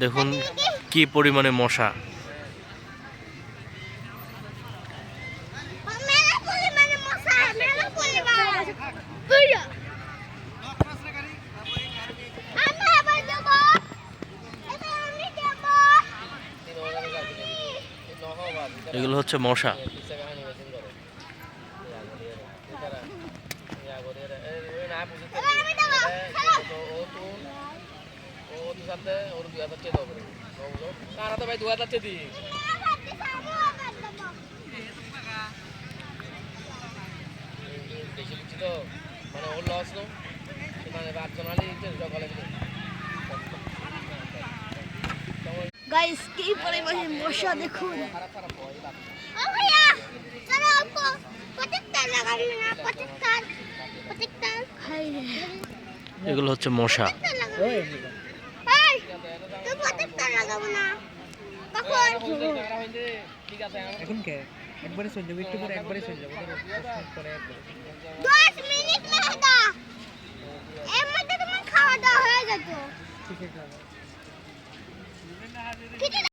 দেখুন কি পরিমাণে মশা। মেলা হচ্ছে মশা। মানে ওর লস তো সেখানে আলি সকালে গাইস কি পরিমাণে মশা দেখুন এগুলো হচ্ছে মশা। ঠিক আছে এখন কে? একবারে চলে যাব একটু পরে একবারে চলে যাব। ধরো, দশ মিনিট পরে একবারে দশ মিনিট মেহেদা এর মধ্যে তোমার খাওয়া দাওয়া হয়ে যেত। ঠিক আছে কিছু